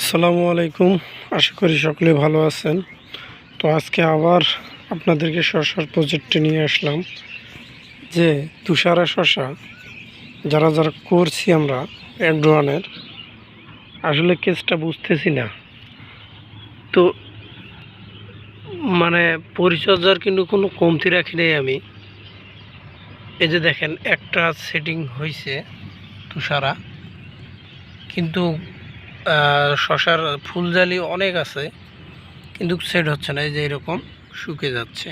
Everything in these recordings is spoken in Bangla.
আসসালামু আলাইকুম। আশা করি সকলে ভালো আছেন। তো আজকে আবার আপনাদেরকে শশার প্রজেক্টে নিয়ে আসলাম যে তুষারা শশা যারা যারা করছি আমরা একডোয়ানের আসলে কেসটা বুঝতেছি না। তো মানে পরিচর্যার কিন্তু কোনো কমতি রাখি নাই আমি। এই যে দেখেন, একটা সেটিং হয়েছে তুষারা। কিন্তু শশার ফুলজালি অনেক আছে, কিন্তু সেট হচ্ছে না, এই যে এরকম শুকে যাচ্ছে।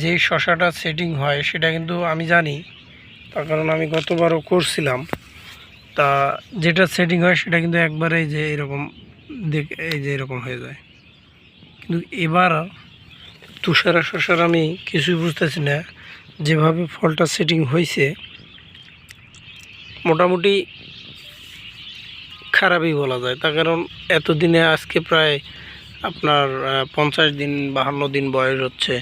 যে শশাটা সেটিং হয়, সেটা কিন্তু আমি জানি, তার কারণ আমি গতবারও করছিলাম। তা যেটা সেটিং হয়, সেটা কিন্তু একবারে যে এরকম দেখ, এই যে এরকম হয়ে যায়। কিন্তু এবার তুষারা শশার আমি কিছুই বুঝতেছি না, যেভাবে ফলটা সেটিং হয়েছে মোটামুটি খারাপই বলা যায়। তার কারণ এতদিনে আজকে প্রায় আপনার পঞ্চাশ দিন, বাহান্ন দিন বয়স হচ্ছে।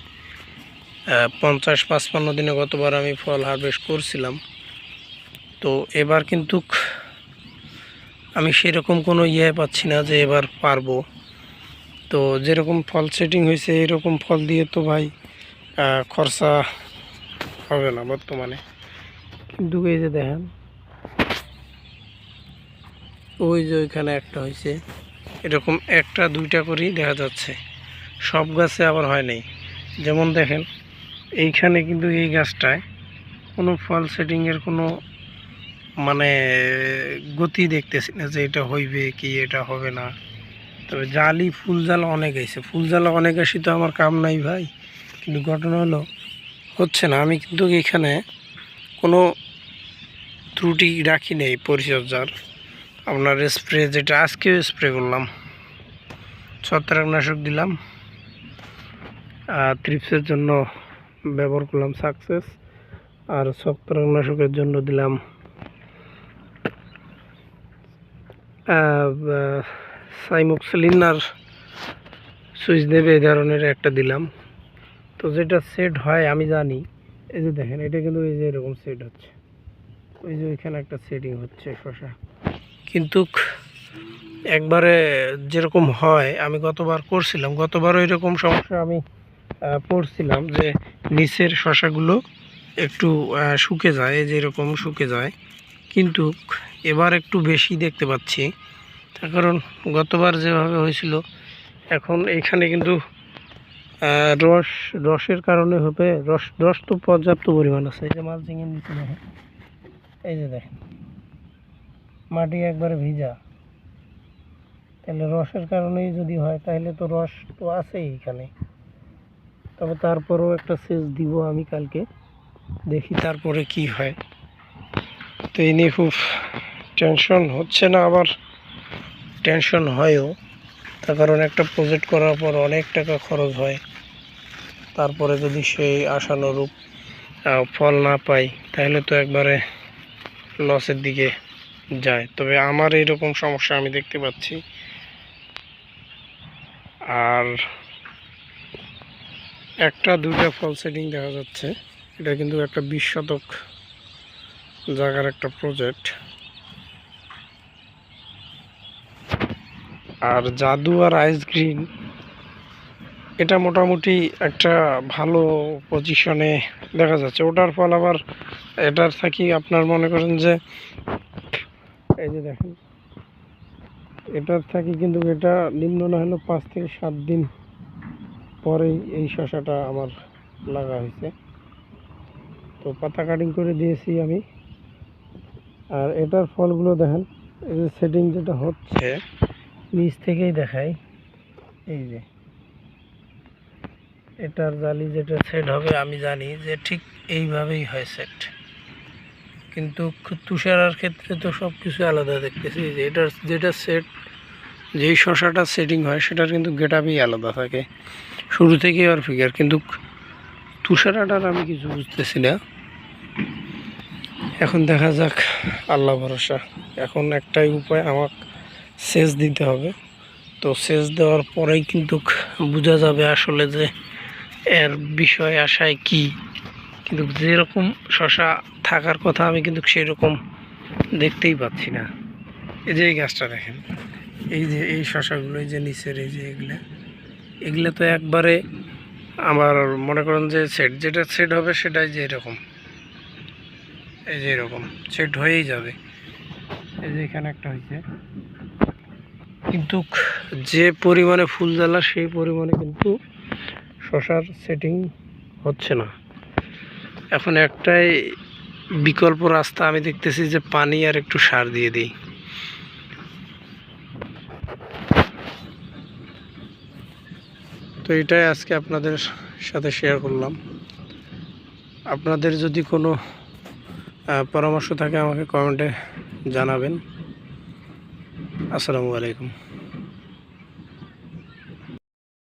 পঞ্চাশ, পাঁচপান্ন দিনে গতবার আমি ফল হারভেস্ট করছিলাম। তো এবার কিন্তু আমি সেরকম কোনো ইয়ে পাচ্ছি না যে এবার পারব। তো যেরকম ফল সেটিং হয়েছে, এরকম ফল দিয়ে তো ভাই খরচা হবে না বর্তমানে। কিন্তু এই যে দেখেন ওই যে ওইখানে একটা হয়েছে এরকম একটা, দুইটা করেই দেখা যাচ্ছে। সব গাছে আবার হয় নাই। যেমন দেখেন, এইখানে কিন্তু এই গাছটায় কোনো ফল সেটিংয়ের কোনো মানে গতি দেখতেছি না যে এটা হইবে কি, এটা হবে না। তবে জালি, ফুল জ্বালা অনেক আছে। ফুল জ্বালা অনেক আসি তো আমার কাম নাই ভাই। কিন্তু ঘটনা হলো, হচ্ছে না। আমি কিন্তু এখানে কোনো ত্রুটি রাখি নেই পরিচর্যার। আপনার স্প্রে যেটা, আজকেও স্প্রে করলাম। ছত্রাকনাশক দিলাম। আর ত্রিপসের জন্য ব্যবহার করলাম সাকসেস আর ছত্রাকনাশকের জন্য দিলাম সাইমোক্সিলিন আর সুইচ দেবে এই ধরনের একটা দিলাম। তো যেটা সেট হয়, আমি জানি, এই যে দেখেন, এটা কিন্তু এই যে এরকম সেট হচ্ছে। ওই যে ওইখানে একটা সেটিং হচ্ছে শশা। কিন্তু একবারে যেরকম হয়, আমি গতবার করছিলাম। গতবারও এরকম সমস্যা আমি পড়ছিলাম যে নিচের শশাগুলো একটু শুকে যায়, এই যে এরকম শুকে যায়। কিন্তু এবার একটু বেশি দেখতে পাচ্ছি। তার কারণ গতবার যেভাবে হয়েছিল, এখন এখানে কিন্তু রস, রসের কারণে হবে, রস রস তো পর্যাপ্ত পরিমাণ আছে। এই যে মাছ ঝিঙে দেখেন। এই যে দেখেন। মাটি একবারে ভিজা। তাহলে রসের কারণেই যদি হয়, তাহলে তো রস তো আছেই এখানে। তবে তারপরেও একটা সেচ দিব আমি কালকে। দেখি তারপরে কি হয়। তো এই নিয়ে খুব টেনশন হচ্ছে না আবার। টেনশন হয়ও। তার কারণ একটা প্রজেক্ট করার পর অনেক টাকা খরচ হয়। তারপরে যদি সেই আশানুরূপ ফল না পাই, তাহলে তো একবারে লসের দিকে যায়। তবে আমার এইরকম সমস্যা আমি দেখতে পাচ্ছি। আর একটা, দুইটা ফল সেটিং দেখা যাচ্ছে। এটা কিন্তু একটা বিশ শতক জায়গার একটা প্রজেক্ট আর জাদু আর আইস গ্রিন এটা মোটামুটি একটা ভালো পজিশনে দেখা যাচ্ছে। ওটার ফল আবার এটার থাকি আপনার মনে করেন যে এই যে দেখেন, এটার থাকি কিন্তু এটা নিম্ন না হলেও পাঁচ থেকে সাত দিন পরেই এই শশাটা আমার লাগা হয়েছে। তো পাতা কাটিং করে দিয়েছি আমি। আর এটার ফলগুলো দেখেন, এই যে সেটিং যেটা হচ্ছে, নিচ থেকেই দেখাই। এই যে, এটার জালি যেটা সেট হবে, আমি জানি যে ঠিক এইভাবেই হয় সেট কিন্তু তুষারার ক্ষেত্রে তো সব কিছু আলাদা দেখতেছি। যে এটার যেটা সেট যেই শশাটা সেটিং হয়, সেটার কিন্তু গেটআপই আলাদা থাকে। শুরু থেকেই আর ফিগার কিন্তু তুষারাটার আমি কিছু বুঝতেছি না। এখন দেখা যাক, আল্লাহ ভরসা। এখন একটাই উপায়, আমাকে সেচ দিতে হবে। তো সেচ দেওয়ার পরেই কিন্তু বোঝা যাবে আসলে যে এর বিষয় আশায় কি। কিন্তু যেরকম শশা থাকার কথা আমি কিন্তু সেরকম দেখতেই পাচ্ছি না। এই যে এই গাছটা দেখেন, এই যে এই শশাগুলো, এই যে নিচের এই যে এগুলা, এগুলো তো একবারে আমার মনে করেন যে সেট যেটা সেট হবে সেটাই যে এরকম, এই যে এরকম সেট হয়েই যাবে। এই যে এখানে একটা হয়েছে। কিন্তু যে পরিমাণে ফুল জ্বালা, সেই পরিমাণে কিন্তু শশার সেটিং হচ্ছে না। এখন একটাই বিকল্প রাস্তা আমি দেখতেছি যে পানি আর একটু সার দিয়ে দিই। তো এটাই আজকে আপনাদের সাথে শেয়ার করলাম। আপনাদের যদি কোনো পরামর্শ থাকে আমাকে কমেন্টে জানাবেন। আসসালামু আলাইকুম।